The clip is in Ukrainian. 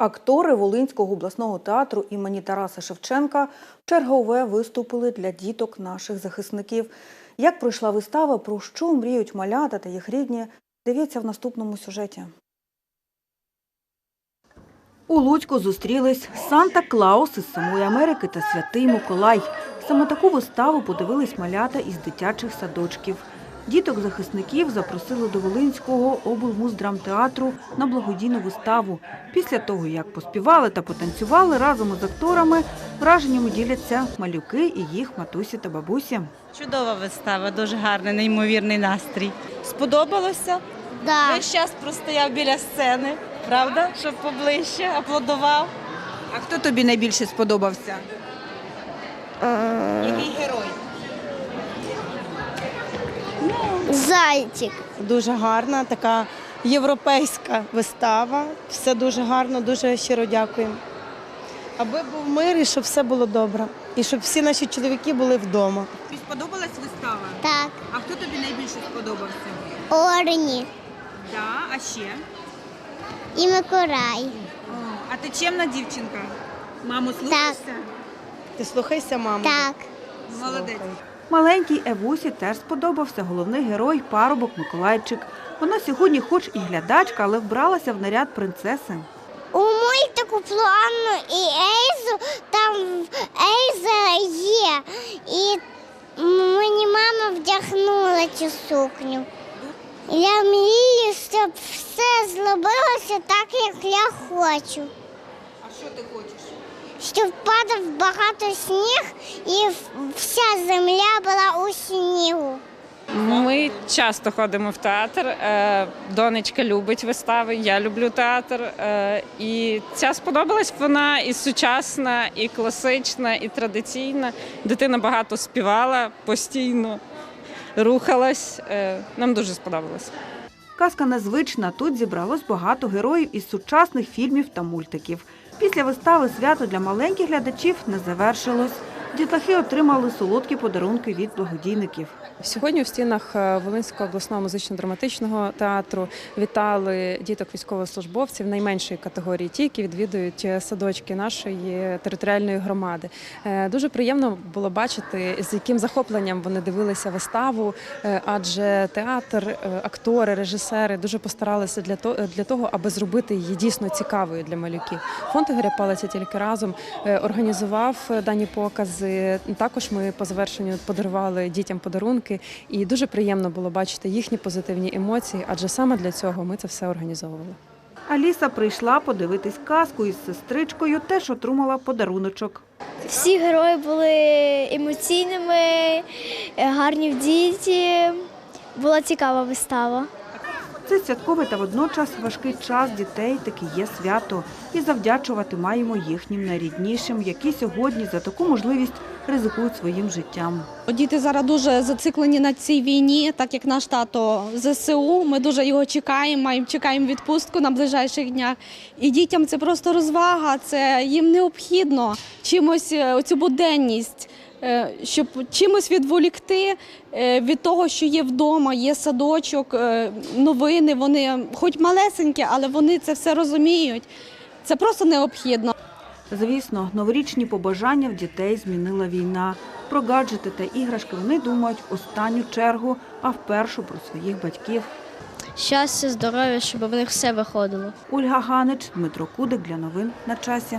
Актори Волинського обласного театру імені Тараса Шевченка чергове виступили для діток наших захисників. Як пройшла вистава, про що мріють малята та їх рідні, дивіться в наступному сюжеті. У Луцьку зустрілись Санта Клаус із самої Америки та Святий Миколай. Саме таку виставу подивились малята із дитячих садочків. Діток захисників запросили до Волинського облмуздрамтеатру на благодійну виставу. Після того, як поспівали та потанцювали разом із акторами, враженнями діляться малюки і їх матусі та бабусі. Чудова вистава, дуже гарний, неймовірний настрій. Сподобалося? Да. Весь час простояв біля сцени, правда? Щоб поближче, аплодував. А хто тобі найбільше сподобався? Який герой? Зайчик. Дуже гарна, така європейська вистава. Все дуже гарно, дуже щиро дякуємо. Аби був мир і щоб все було добре. І щоб всі наші чоловіки були вдома. Тобі сподобалась вистава? Так. А хто тобі найбільше сподобався? Орні. Да, а ще? І Миколай. О, а ти чемна дівчинка? Маму слухаєшся? Ти слухайся, маму. Так. Молодець. Маленькій Евусі теж сподобався головний герой парубок Миколайчик. Вона сьогодні, хоч і глядачка, але вбралася в наряд принцеси. У мультику плану і Ейзу там Ейза є. І мені мама вдягнула цю сукню. Я мрію, щоб все зробилося так, як я хочу. А що ти хочеш? Щоб падав багато сніг і вся земля була у снігу. Ми часто ходимо в театр. Е, Донечка любить вистави, я люблю театр. Е, І ця сподобалась вона і сучасна, і класична, і традиційна. Дитина багато співала постійно, рухалась. Е, Нам дуже сподобалось. Казка незвична. Тут зібралось багато героїв із сучасних фільмів та мультиків. Після вистави свято для маленьких глядачів не завершилось. Дітлахи отримали солодкі подарунки від благодійників. Сьогодні в стінах е, Волинського обласного музично-драматичного театру вітали діток військовослужбовців найменшої категорії, ті, які відвідують е, садочки нашої територіальної громади. Е, Дуже приємно було бачити, з яким захопленням вони дивилися виставу, адже театр, актори, режисери дуже постаралися для того, аби зробити її дійсно цікавою для малюків. Фонд Ігоря Палиця тільки разом організував дані покази. Також ми по завершенню подарували дітям подарунки, і дуже приємно було бачити їхні позитивні емоції, адже саме для цього ми це все організовували. Аліса прийшла подивитись казку із сестричкою, теж отримала подаруночок. Всі герої були емоційними, е, гарні в діті. Була цікава вистава. Це святковий та водночас важкий час дітей таки є свято. І завдячувати маємо їхнім найріднішим, які сьогодні за таку можливість ризикують своїм життям. Діти зараз дуже зациклені на цій війні, так як наш тато ЗСУ. Ми дуже його чекаємо, чекаємо відпустку на ближайших днях. І дітям це просто розвага, це їм необхідно чимось е, оцю буденність. Е, Щоб чимось відволікти е, від того, що є вдома, є садочок, е, новини. Вони хоч малесенькі, але вони це все розуміють. Це просто необхідно. Звісно, новорічні побажання в дітей змінила війна. Про гаджети та іграшки вони думають в останню чергу, а вперше про своїх батьків. Щастя, здоров'я, щоб в них все виходило. Ольга Ганич, Дмитро Кудик для новин на часі.